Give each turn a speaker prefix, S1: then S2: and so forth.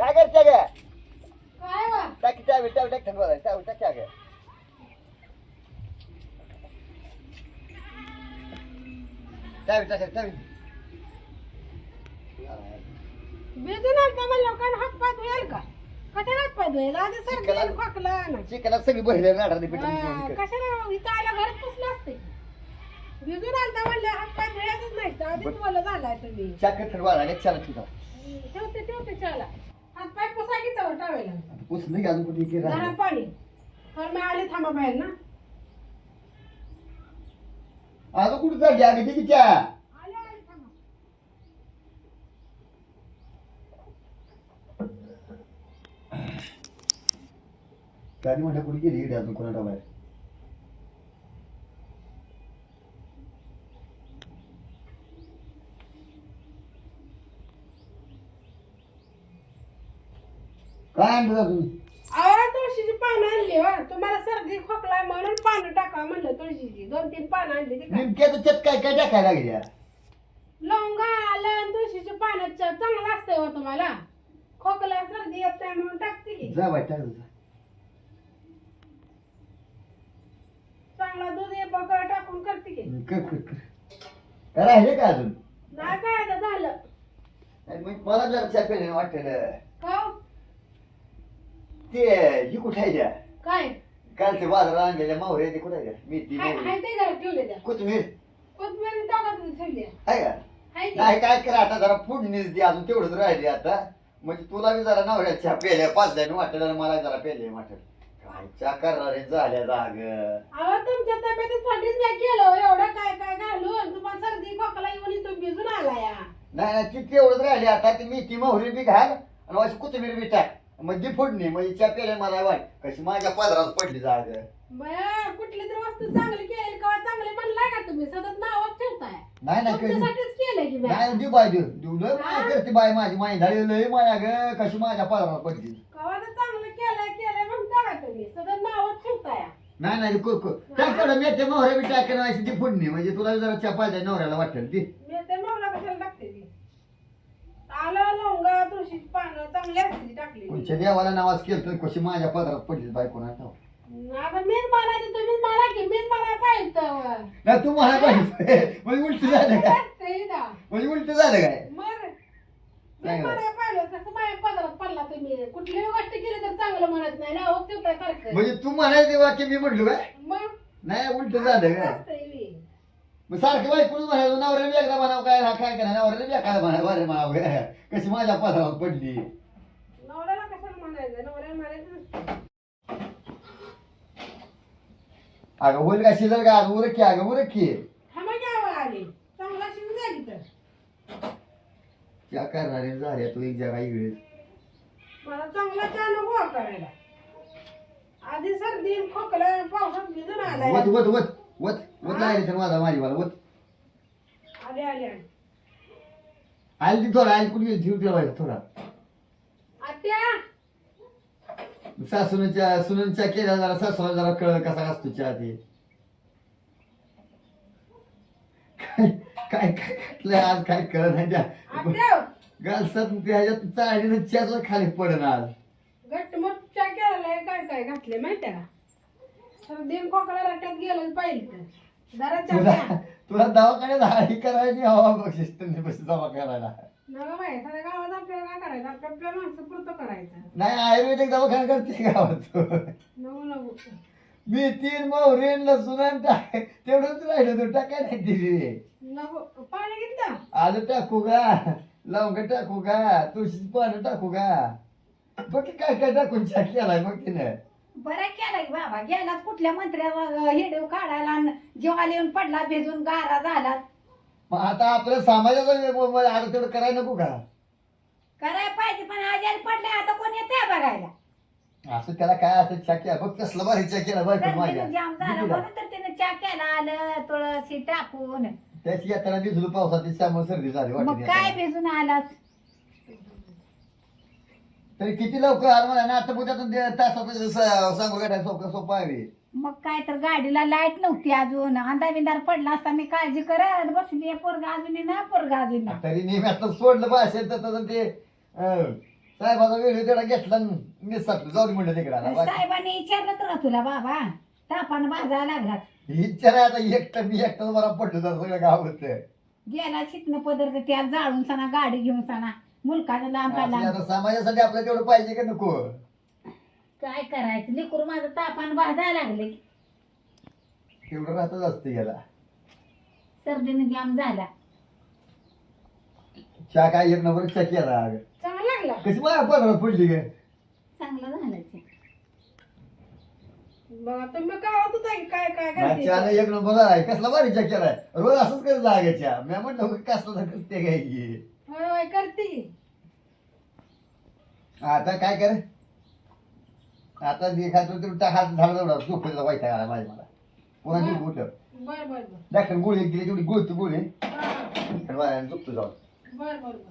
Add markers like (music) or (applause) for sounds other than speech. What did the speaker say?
S1: काय करते ग? टाकी टावी टावी टाक थंड टावी टाक ग टावी टाक टावी
S2: बेदून आणता म्हणलं कारण हात पाय धुयाल का? कशाला हात पाय धुयाल आधी
S1: चिखलात-
S2: खोकला
S1: चिकनात सगळी बहिले गाडा
S2: हा, कशाला इथं आल्या घरात पुसलं असते? भिजून आणता म्हणलं हात पाय धुयातच नाही. आधीच मला झालाय तुम्ही.
S1: चाकर थंड वाढा चला तुझा
S2: ठेवते ठेवते चला. की टावेला.
S1: अजून कुठे इकडे.
S2: पाणी. तर मी आले थांबा बाहेर ना.
S1: अजून कुठे चालली? अगं ते तिच्या
S2: आले आले थांबा.
S1: गाडी म्हणलं कुठे गेली इकडे अजून कोणाला बाहेर? काय आणलं तुम्ही?
S2: आवळा तुळशीची पानं आणली वा तुम्हाला सर्दी खोकला म्हणून पानं टाका म्हणलं तुळशीची. दोन तीन पानं आणली ती काय
S1: नेमक्या त्याच्यात काय काय टाकायला लागल्या?
S2: लवंगा आलं तुळशीची पानं. च- चांगलं असतंय हो तुम्हाला. खोकला सर्दी येत नाही म्हणून टाकते की.
S1: जा बाय टाक जा.
S2: चांगला दूध हे बकळ टाकून करते की.
S1: कर कर कर. काय राहिले का अजून?
S2: नाही काय आता झालं.
S1: आणि मग मला जरा चहा प्यायला वाटलं.
S2: हो?
S1: ते ही कुठे आहे? त्या?
S2: काय?
S1: काल ते बाजारात आणलेल्या मावऱ्या ते कुठे आहे? त्या? मेथी
S2: हाय
S1: मोहरी.
S2: हाय ते घरात ठेवले त्या.
S1: कोथिंबीर
S2: कोथमीर टाका तुम्ही ठेवली.
S1: आहे का?
S2: हाय ते
S1: नाही काय करा आता? जरा फोडणीच दे अजून तेवढंच राहिले आता. म्हणजे तुला बी जरा नवऱ्या चहा प्यायला पाच वाटेल आणि मला जरा प्यायले वाटेल. काय चहा करणारे झाल्या जाग?
S2: अहो तुमच्या तब्येतीसाठीच मी केलं हो, एवढं काय काय घालून? तुम्हाला सर्दी खोकला येऊन इथून भिजून आला या
S1: नाही नाही ती तेवढंच राहिले आता. ती मेथी मोहरी बी घाल आणि अशी कोथिंबीर बी टाक. मग ती फोडणी म्हणजे चहा प्यायला मला वाट. कशी माझ्या पदरात पडली जाग.
S2: बया कुठली तर वस्तू चांगली केली का चांगली म्हणलाय का तुम्ही? सतत नावच ठेवताय.
S1: नाही नाही कशी?
S2: तुमच्यासाठीच केलंय की मी
S1: नाही देऊ बाय देऊ देऊ लय माया करते बाय माझी? माई झाली लय माया ग. कशी माझ्या पदरात पडली?
S2: कवा तर चांगलं केलंय केलंय म्हणता का तुम्ही? सतत नावच ठेवताय.
S1: नाही नाही को को टाक मेथी मोहरी बी टाक आणि अशी ती फोडणी. म्हणजे तुला जरा पाहिजे नवऱ्याला वाटेल ती
S2: मी ते मावला कशाला टाकते ती आलं लवंगा तुळशीची पानं चांगली असते टाकली.
S1: कोणच्या देवाला नावाज केलं तर कशी माझ्या पदरात पडली बाय कोणा
S2: आता मीच तुम्हीच मला की मीच मला पाहिजे
S1: नाही तू मला पाहिजे. (laughs) म्हणजे उलट झालं काय?
S2: असते इथं.
S1: म्हणजे उलट झालं काय?
S2: पाहिलं कसं माझ्या पदरात पडला तुम्ही. कुठलीही गोष्ट केली तर चांगलं म्हणत नाही ना हो सारखं.
S1: म्हणजे तू म्हणायचे वाक्य मी म्हटलो काय?
S2: मग?
S1: नाही उलट झालं काय. मग सारखं बायकोच म्हणायचं नवऱ्याने एकदा म्हणावं काय? हा काय काय नवऱ्याने एखादा म्हणावं. बरे म्हणावं काय कशी माझ्या पदरावर पडली.
S2: नवऱ्याला कशाला म्हणायचं? नवऱ्याला म्हणायचं नसतं.
S1: अगं होईल का शिजल का अगं उरक की अगं उरक. की
S2: थांबा की आवाज आली. चांगला शिवून जागी तर.
S1: त्या करणारे झाल्या तू एक जगा इकडे.
S2: मला चांगला चहा नको हा करायला. आधी सर्दी खोकला पावसात भिजून आलाय.
S1: वत वत वत वत वत लागली तर माझा माझी मला वत
S2: आले आले आले.
S1: आली ती थोडा आली कुठे ठेवायचं थोडा.
S2: आत्या!
S1: सासूनच्या सुनच्या केल्या जरा सासूला जरा कळ कसा असतो चहा ते. काय काय काय घातलंय आज? काय कळ नाही त्या.
S2: आत्या!
S1: गालसात ते ह्याच्यात चाळीनं चहाच खाली पडन आज.
S2: घट्टमट चहा काय काय घातले माहितीये का? सर्दी खोकला रट्यात गेलं पाहिजे जरा
S1: तुला. तुला दवाखान्यात हाडी करायची हवा बक्षीस त्यांनी बस दवा करायला.
S2: नका बाई सगळ्या गावात आपल्याला काय करायचं? आपल्या आपल्या माणसं पुरतं करायचं.
S1: नाही आयुर्वेदिक दवाखाना करते गावात मी तीन मोहरीन लसूण आणि टाक तेवढंच राहिलं तू टाकाय नाही दिली.
S2: नको. पाणी
S1: आलं टाकू का? लवंग टाकू का? तुळशीची पानं टाकू का? बघ की काय काय टाकून चहा केलाय मग तिनं.
S3: बरं केलं की बाबा. गेलाच कुठल्या मंत्र्याला हेडीव काढायला जीवाला येऊन पडला भिजून गारा झाला.
S1: मग आता आपल्या समाजाचं तेवढं करायला नको का?
S3: करायला पाहिजे पण आजारी पडले आता कोण येते बघायला?
S1: असं त्याला काय असं चहा केला? बघ कसलं भारी बरं का माझ्या.
S3: जाम झालं. म्हणून तर त्याने चहा केला आलं तुळशी टाकून.
S1: त्याची येताना भिजलो पावसात त्यामुळे सर्दी झाली
S3: मग
S1: वाटत
S3: काय भिजून आलास?
S1: तरी किती लवकर आलं मला? ना आता पुढ्यातून तासात सांगू गाड्या सोपं सोपं आहे
S3: मग काय तर गाडीला लाइट नव्हती अजून. अंधा बिंदार पडला असता मी काळजी करत बसली. पोरगा अजून ना पोरगा अजून
S1: तरी नेहमी आता सोडलं बा असेल तर तसं ते अं, साहेबाचा वेळ तेवढा घेतला मी सापलं जाऊ दे म्हणलं तिकडे
S3: साहेबांनी विचारलं तर तुला बाबा तापानं
S1: ही इच्छा नाही आता एकटं मी एकटं मला पडलं तर सगळं गाव होतं
S3: गेला शिकणं पदर त्याला जाळून सणा गाडी घेऊन सणा. मुलकाचं लांब का
S1: असं
S3: लांब.
S1: आता समाजासाठी आपल्याला तेवढं पाहिजे का नको?
S3: काय करायचं? लेकरू माझं तापानं भाजायला लागले
S1: तेवढं राहतच असते याला.
S3: सर्दीने जाम झाला.
S1: चहा काय एक नंबर चहा केला अगं.
S2: चांगला लागला.
S1: कशी मला पंधरा पडली ग?
S3: चांगलं झालं ते.
S2: बघा तुम्ही काय होत काय काय काय करते?
S1: चहा एक नंबर आहे. कसला भारी चहा केलाय? रोज असंच करत जागा चहा. मी म्हटलं कसला करते काय की.
S2: होय होय करते. की.
S1: आता काय कर? आता जे खातो ते हात झाला तेवढा झोपेचा वाईट आला माझ्या मला. पुन्हा झोप उठलं
S2: बर बर बर.
S1: दाखल गोळी गेली तेवढी गोळी गोळी. झोपतो
S2: बर बर बर.